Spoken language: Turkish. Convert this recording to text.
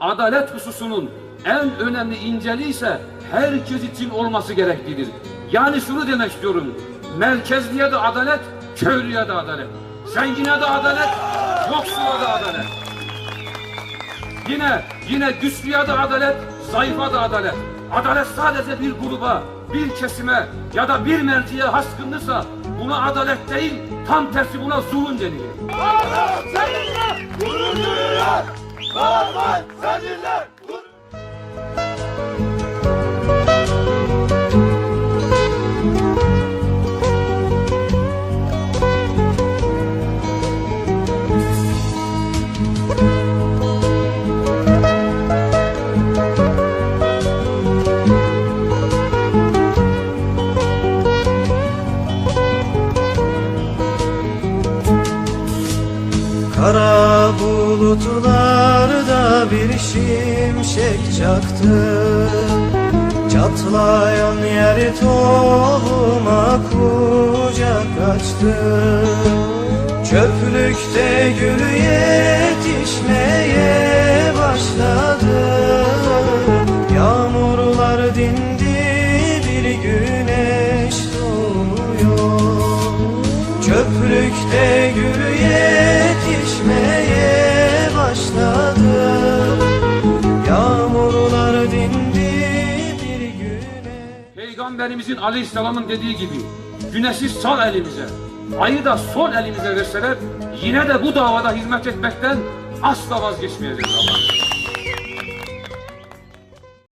adalet hususunun en önemli inceliği ise herkes için olması gereklidir. Yani şunu demek istiyorum. Merkezliye de adalet, köylüye de adalet. Zengine de adalet, yoksula da adalet. Yine yine güçlüye de adalet, zayıfa da adalet. Adalet sadece bir gruba, bir kesime ya da bir merciye has kılınırsa buna adalet değil, tam tersi buna zulüm denilir. Kahraman Kara bulutlarda bir şimşek çaktı. Çatlayan yer tohuma kucak açtı. Çöplükte gül yetişmeye başladı. Yağmurlar dindi Çöplükte gül yetişmeye başladı Yağmurlar dindi bir güne Peygamberimizin aleyhisselamın dediği gibi güneşi sağ elimize, ayı da sol elimize verseler yine de bu davada hizmet etmekten asla vazgeçmeyeceğiz Allah.